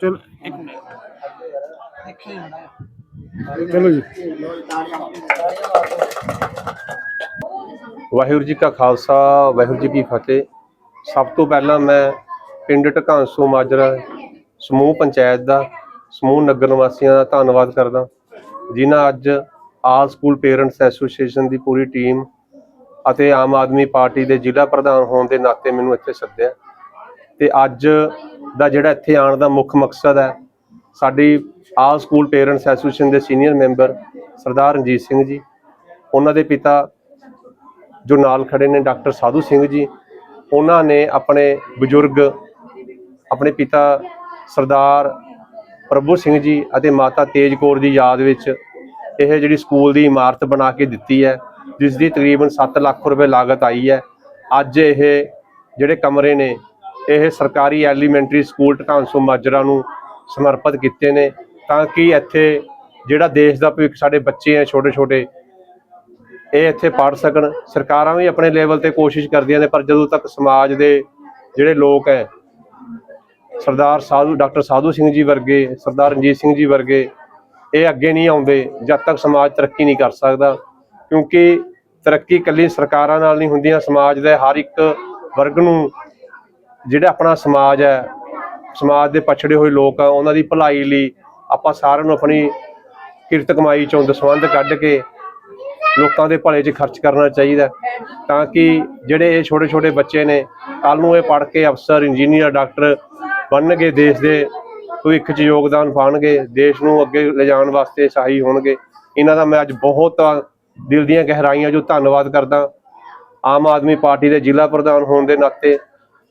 ਚਲ। ਚਲੋ ਜੀ। ਵਾਹਿਗੁਰੂ ਜੀ ਕਾ ਖਾਲਸਾ, ਵਾਹਿਗੁਰੂ ਜੀ ਕੀ ਫਤਿਹ। ਸਭ ਤੋਂ ਪਹਿਲਾਂ ਮੈਂ ਪਿੰਡ ਢਕਾਂਸੋ ਮਾਜਰਾ, ਸਮੂਹ ਪੰਚਾਇਤ ਦਾ, ਸਮੂਹ ਨਗਰ ਨਿਵਾਸੀਆਂ ਦਾ ਧੰਨਵਾਦ ਕਰਦਾ। ਜਿਨ੍ਹਾਂ ਅੱਜ ਆਲ ਸਕੂਲ ਪੇਰੈਂਟਸ ਐਸੋਸੀਏਸ਼ਨ ਦੀ ਪੂਰੀ ਟੀਮ ਅਤੇ ਆਮ ਆਦਮੀ ਪਾਰਟੀ ਦੇ ਜ਼ਿਲ੍ਹਾ ਪ੍ਰਧਾਨ ਹੋਣ ਦੇ ਨਾਤੇ ਮੈਨੂੰ ਇੱਥੇ ਸੱਦਿਆ। ਤੇ ਅੱਜ ਦਾ ਜਿਹੜਾ ਇੱਥੇ ਆਉਣ ਦਾ ਮੁੱਖ ਮਕਸਦ ਹੈ, ਸਾਡੀ ਆਲ ਸਕੂਲ ਪੇਰੈਂਟਸ ਐਸੋਸੀਏਸ਼ਨ ਦੇ ਸੀਨੀਅਰ ਮੈਂਬਰ ਸਰਦਾਰ ਰਣਜੀਤ ਸਿੰਘ ਜੀ, ਉਹਨਾਂ ਦੇ ਪਿਤਾ ਜੋ ਨਾਲ ਖੜੇ ਨੇ ਡਾਕਟਰ ਸਾਧੂ ਸਿੰਘ ਜੀ, ਉਹਨਾਂ ਨੇ ਆਪਣੇ ਬਜ਼ੁਰਗ, ਆਪਣੇ ਪਿਤਾ ਸਰਦਾਰ ਪ੍ਰਭੂ ਸਿੰਘ ਜੀ ਅਤੇ ਮਾਤਾ ਤੇਜ ਕੌਰ ਦੀ ਯਾਦ ਵਿੱਚ ਇਹ ਜਿਹੜੀ ਸਕੂਲ ਦੀ ਇਮਾਰਤ ਬਣਾ ਕੇ ਦਿੱਤੀ ਹੈ, ਜਿਸ ਦੀ ਤਕਰੀਬਨ 7 ਲੱਖ ਰੁਪਏ ਲਾਗਤ ਆਈ ਹੈ। ਅੱਜ ਇਹ ਜਿਹੜੇ ਕਮਰੇ ਨੇ ਇਹ ਸਰਕਾਰੀ ਐਲੀਮੈਂਟਰੀ ਸਕੂਲ ਢਕਾਂਸੋ ਮਾਜਰਾ ਨੂੰ ਸਮਰਪਿਤ ਕੀਤੇ ਨੇ ਤਾਂ ਕਿ ਇੱਥੇ ਜਿਹੜਾ ਦੇਸ਼ ਦਾ ਭਵਿੱਖ ਸਾਡੇ ਬੱਚੇ ਆ ਛੋਟੇ ਛੋਟੇ ਇਹ ਇੱਥੇ ਪੜ ਸਕਣ। ਸਰਕਾਰਾਂ ਵੀ ਆਪਣੇ ਲੈਵਲ ਤੇ ਕੋਸ਼ਿਸ਼ ਕਰਦੀਆਂ ਨੇ, ਪਰ ਜਦੋਂ ਤੱਕ ਸਮਾਜ ਦੇ ਜਿਹੜੇ ਲੋਕ ਹੈ ਸਰਦਾਰ ਸਾਧੂ, ਡਾਕਟਰ ਸਾਧੂ ਸਿੰਘ ਜੀ ਵਰਗੇ, ਸਰਦਾਰ ਰਣਜੀਤ ਸਿੰਘ ਜੀ ਵਰਗੇ, ਇਹ ਅੱਗੇ ਨਹੀਂ ਆਉਂਦੇ, ਜਦ ਤੱਕ ਸਮਾਜ ਤਰੱਕੀ ਨਹੀਂ ਕਰ ਸਕਦਾ। ਕਿਉਂਕਿ ਤਰੱਕੀ ਇਕੱਲੀ ਸਰਕਾਰਾਂ ਨਾਲ ਨਹੀਂ ਹੁੰਦੀਆਂ ਸਮਾਜ ਦੇ ਹਰ ਇੱਕ ਵਰਗ ਨੂੰ ਜਿਹੜਾ ਆਪਣਾ ਸਮਾਜ ਹੈ, ਸਮਾਜ ਦੇ ਪਛੜੇ ਹੋਏ ਲੋਕ ਆ, ਉਹਨਾਂ ਦੀ ਭਲਾਈ ਲਈ ਆਪਾਂ ਸਾਰਿਆਂ ਨੂੰ ਆਪਣੀ ਕਿਰਤ ਕਮਾਈ ਚੋਂ ਦਸਵੰਧ ਕੱਢ ਕੇ ਲੋਕਾਂ ਦੇ ਭਲੇ 'ਚ ਖਰਚ ਕਰਨਾ ਚਾਹੀਦਾ ਤਾਂ ਕਿ ਜਿਹੜੇ ਇਹ ਛੋਟੇ ਛੋਟੇ ਬੱਚੇ ਨੇ ਕੱਲ ਨੂੰ ਇਹ ਪੜ੍ਹ ਕੇ ਅਫਸਰ, ਇੰਜੀਨੀਅਰ, ਡਾਕਟਰ ਬਣਨਗੇ, ਦੇਸ਼ ਦੇ ਭਵਿੱਖ 'ਚ ਯੋਗਦਾਨ ਪਾਉਣਗੇ, ਦੇਸ਼ ਨੂੰ ਅੱਗੇ ਲਿਜਾਣ ਵਾਸਤੇ ਸਹਾਈ ਹੋਣਗੇ। ਇਹਨਾਂ ਦਾ ਮੈਂ ਅੱਜ ਬਹੁਤ ਦਿਲ ਦੀਆਂ ਗਹਿਰਾਈਆਂ ਜੋ ਧੰਨਵਾਦ ਕਰਦਾ। ਆਮ ਆਦਮੀ ਪਾਰਟੀ ਦੇ ਜ਼ਿਲ੍ਹਾ ਪ੍ਰਧਾਨ ਹੋਣ ਦੇ ਨਾਤੇ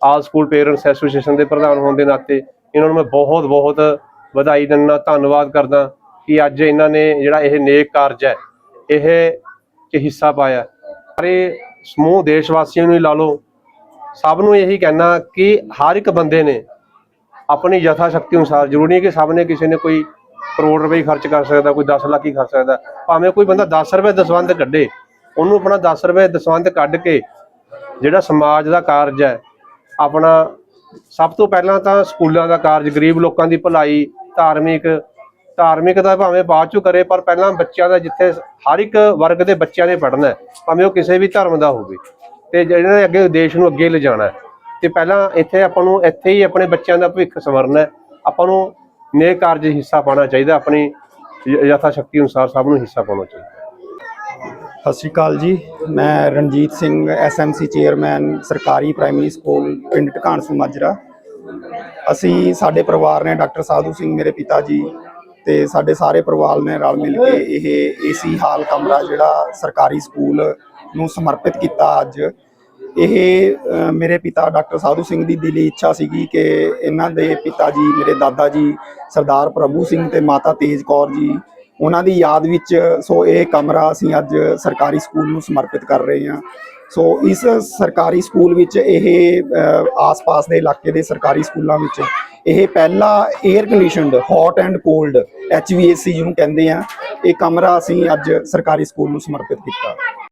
ਆਲ ਸਕੂਲ ਪੇਰੈਂਟਸ ਐਸੋਸੀਏਸ਼ਨ ਦੇ ਪ੍ਰਧਾਨ ਹੋਣ ਦੇ ਨਾਤੇ ਇਹਨਾਂ ਨੂੰ ਮੈਂ ਬਹੁਤ ਬਹੁਤ ਵਧਾਈ ਦਿੰਦਾ, ਧੰਨਵਾਦ ਕਰਦਾ ਕਿ ਅੱਜ ਇਹਨਾਂ ਨੇ ਜਿਹੜਾ ਇਹ ਨੇਕ ਕਾਰਜ ਹੈ, ਇਹ ਚ ਹਿੱਸਾ ਪਾਇਆ। ਸਾਰੇ ਸਮੂਹ ਦੇਸ਼ ਵਾਸੀਆਂ ਨੂੰ ਹੀ ਲਾ ਲਓ, ਸਭ ਨੂੰ ਇਹੀ ਕਹਿਣਾ ਕਿ ਹਰ ਇੱਕ ਬੰਦੇ ਨੇ ਆਪਣੀ ਯਥਾ ਸ਼ਕਤੀ ਅਨੁਸਾਰ, ਜ਼ਰੂਰੀ ਨਹੀਂ ਕਿ ਸਭ ਨੇ ਕਿਸੇ ਨੇ ਕੋਈ ਕਰੋੜ ਰੁਪਏ ਖਰਚ ਕਰ ਸਕਦਾ, ਕੋਈ 10 ਲੱਖ ਹੀ ਖਰਚ ਸਕਦਾ, ਭਾਵੇਂ ਕੋਈ ਬੰਦਾ 10 ਰੁਪਏ ਦਸਵੰਧ ਕੱਢੇ, ਉਹਨੂੰ ਆਪਣਾ 10 ਰੁਪਏ ਦਸਵੰਧ ਕੱਢ ਕੇ ਜਿਹੜਾ ਸਮਾਜ ਦਾ ਕਾਰਜ ਹੈ ਆਪਣਾ ਸਭ ਤੋਂ ਪਹਿਲਾਂ ਤਾਂ ਸਕੂਲਾਂ ਦਾ ਕਾਰਜ, ਗਰੀਬ ਲੋਕਾਂ ਦੀ ਭਲਾਈ, ਧਾਰਮਿਕ ਧਾਰਮਿਕ ਦਾ ਭਾਵੇਂ ਬਾਅਦ ਚੋਂ ਕਰੇ, ਪਰ ਪਹਿਲਾਂ ਬੱਚਿਆਂ ਦਾ ਜਿੱਥੇ ਹਰ ਇੱਕ ਵਰਗ ਦੇ ਬੱਚਿਆਂ ਨੇ ਪੜ੍ਹਨਾ ਭਾਵੇਂ ਉਹ ਕਿਸੇ ਵੀ ਧਰਮ ਦਾ ਹੋਵੇ, ਤੇ ਜਿਹਨਾਂ ਨੇ ਅੱਗੇ ਦੇਸ਼ ਨੂੰ ਅੱਗੇ ਲਿਜਾਣਾ ਹੈ। ਤੇ ਪਹਿਲਾਂ ਇੱਥੇ ਆਪਾਂ ਨੂੰ ਇੱਥੇ ਹੀ ਆਪਣੇ ਬੱਚਿਆਂ ਦਾ ਭਵਿੱਖ ਸਵਰਨਾ ਆਪਾਂ ਨੂੰ ਨੇਕ ਕਾਰਜ ਹਿੱਸਾ ਪਾਉਣਾ ਚਾਹੀਦਾ, ਆਪਣੀ ਯਥਾ ਸ਼ਕਤੀ ਅਨੁਸਾਰ ਸਭ ਨੂੰ ਹਿੱਸਾ ਪਾਉਣਾ ਚਾਹੀਦਾ। ਸਤਿ ਸ਼੍ਰੀ ਅਕਾਲ ਜੀ। ਮੈਂ ਰਣਜੀਤ ਸਿੰਘ ਐਸਐਮਸੀ ਚੇਅਰਮੈਨ ਸਰਕਾਰੀ ਪ੍ਰਾਇਮਰੀ ਸਕੂਲ ਪਿੰਡ ਢਕਾਣਸੂ ਮਾਜਰਾ। ਅਸੀਂ ਸਾਡੇ ਪਰਿਵਾਰ ਨੇ ਡਾਕਟਰ ਸਾਧੂ ਸਿੰਘ ਮੇਰੇ ਪਿਤਾ ਜੀ ਤੇ ਸਾਡੇ ਸਾਰੇ ਪਰਿਵਾਰ ਨੇ ਰਲ ਮਿਲ ਕੇ ਇਹ ਏਸੀ ਹਾਲ ਕਮਰਾ ਜਿਹੜਾ ਸਰਕਾਰੀ ਸਕੂਲ ਨੂੰ ਸਮਰਪਿਤ ਕੀਤਾ ਅੱਜ। ਇਹ ਮੇਰੇ ਪਿਤਾ ਡਾਕਟਰ ਸਾਧੂ ਸਿੰਘ ਦੀ ਦਿਲੀ ਇੱਛਾ ਸੀਗੀ ਕਿ ਇਹਨਾਂ ਦੇ ਪਿਤਾ ਜੀ, ਮੇਰੇ ਦਾਦਾ ਜੀ, ਸਰਦਾਰ ਪ੍ਰਭੂ ਸਿੰਘ ਤੇ ਮਾਤਾ ਤੇਜ ਕੌਰ ਜੀ ਉਹਨਾਂ ਦੀ ਯਾਦ ਵਿੱਚ, ਸੋ ਇਹ ਕਮਰਾ ਅਸੀਂ ਅੱਜ ਸਰਕਾਰੀ ਸਕੂਲ ਨੂੰ ਸਮਰਪਿਤ ਕਰ ਰਹੇ ਹਾਂ। ਸੋ ਇਸ ਸਰਕਾਰੀ ਸਕੂਲ ਵਿੱਚ ਇਹ ਆਸ-ਪਾਸ ਦੇ ਇਲਾਕੇ ਦੇ ਸਰਕਾਰੀ ਸਕੂਲਾਂ ਵਿੱਚ ਇਹ ਪਹਿਲਾ air conditioned hot and cold HVAC ਜਿਹਨੂੰ ਕਹਿੰਦੇ ਆ, ਇਹ ਕਮਰਾ ਅਸੀਂ ਅੱਜ ਸਰਕਾਰੀ ਸਕੂਲ ਨੂੰ ਸਮਰਪਿਤ ਕੀਤਾ।